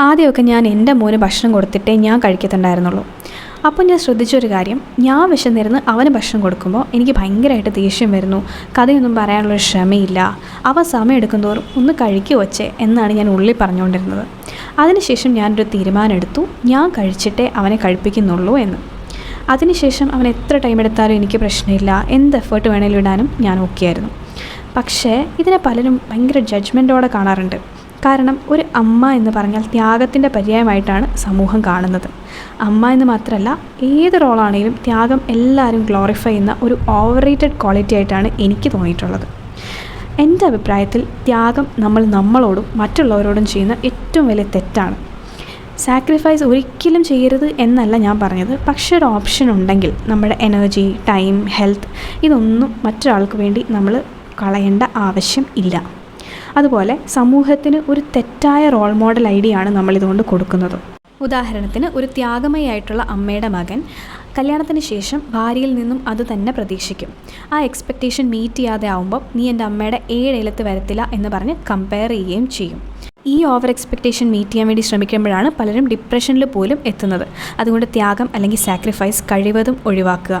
ആദ്യമൊക്കെ ഞാൻ എന്റെ മോന് ഭക്ഷണം കൊടുത്തിട്ടേ ഞാൻ കഴിക്കത്തുണ്ടായിരുന്നുള്ളൂ. അപ്പോൾ ഞാൻ ശ്രദ്ധിച്ചൊരു കാര്യം ഞാൻ വിശന്നിരുന്ന് അവന് ഭക്ഷണം കൊടുക്കുമ്പോൾ എനിക്ക് ഭയങ്കരമായിട്ട് ദേഷ്യം വരുന്നു. കഥയൊന്നും പറയാനുള്ളൊരു ക്ഷമയില്ല. അവ സമയം എടുക്കുന്തോറും ഒന്ന് കഴിക്കുക വച്ചേ എന്നാണ് ഞാൻ ഉള്ളിൽ പറഞ്ഞുകൊണ്ടിരുന്നത്. അതിനുശേഷം ഞാനൊരു തീരുമാനം എടുത്തു ഞാൻ കഴിച്ചിട്ടേ അവനെ കഴിപ്പിക്കുന്നുള്ളൂ എന്ന്. അതിനുശേഷം അവൻ എത്ര ടൈം എടുത്താലും എനിക്ക് പ്രശ്നമില്ല. എന്ത് എഫേർട്ട് വേണേലും ഇടാനും ഞാൻ ഓക്കെ ആയിരുന്നു. പക്ഷേ ഇതിനെ പലരും ഭയങ്കര ജഡ്ജ്മെന്റോടെ കാണാറുണ്ട്. കാരണം ഒരു അമ്മ എന്ന് പറഞ്ഞാൽ ത്യാഗത്തിന്റെ പര്യായമായിട്ടാണ് സമൂഹം കാണുന്നത്. അമ്മ എന്ന് മാത്രമല്ല ഏത് റോളാണെങ്കിലും ത്യാഗം എല്ലാവരും ഗ്ലോറിഫൈ ചെയ്യുന്ന ഒരു ഓവർ റേറ്റഡ് ക്വാളിറ്റി ആയിട്ടാണ് എനിക്ക് തോന്നിയിട്ടുള്ളത്. എന്റെ അഭിപ്രായത്തിൽ ത്യാഗം നമ്മൾ നമ്മളോടും മറ്റുള്ളവരോടും ചെയ്യുന്ന ഏറ്റവും വലിയ തെറ്റാണ്. സാക്രിഫൈസ് ഒരിക്കലും ചെയ്യരുത് എന്നല്ല ഞാൻ പറഞ്ഞത്. പക്ഷേ ഒരു ഓപ്ഷൻ ഉണ്ടെങ്കിൽ നമ്മുടെ എനർജി ടൈം ഹെൽത്ത് ഇതൊന്നും മറ്റൊരാൾക്ക് വേണ്ടി നമ്മൾ കളയേണ്ട ആവശ്യം ഇല്ല. അതുപോലെ സമൂഹത്തിന് ഒരു തെറ്റായ റോൾ മോഡൽ ഐഡിയയാണ് നമ്മളിതുകൊണ്ട് കൊടുക്കുന്നത്. ഉദാഹരണത്തിന് ഒരു ത്യാഗമയായിട്ടുള്ള അമ്മയുടെ മകൻ കല്യാണത്തിന് ശേഷം ഭാര്യയിൽ നിന്നും അത് തന്നെ പ്രതീക്ഷിക്കും. ആ എക്സ്പെക്റ്റേഷൻ മീറ്റ് ചെയ്യാതെ ആവുമ്പോൾ നീ എന്റെ അമ്മയുടെ ഏഴേലത്ത് വരത്തില്ല എന്ന് പറഞ്ഞ് കമ്പയർ ചെയ്യുകയും ചെയ്യും. ഈ ഓവർ എക്സ്പെക്റ്റേഷൻ മീറ്റ് ചെയ്യാൻ വേണ്ടി ശ്രമിക്കുമ്പോഴാണ് പലരും ഡിപ്രഷനിൽ പോലും എത്തുന്നത്. അതുകൊണ്ട് ത്യാഗം അല്ലെങ്കിൽ സാക്രിഫൈസ് കഴിവതും ഒഴിവാക്കുക.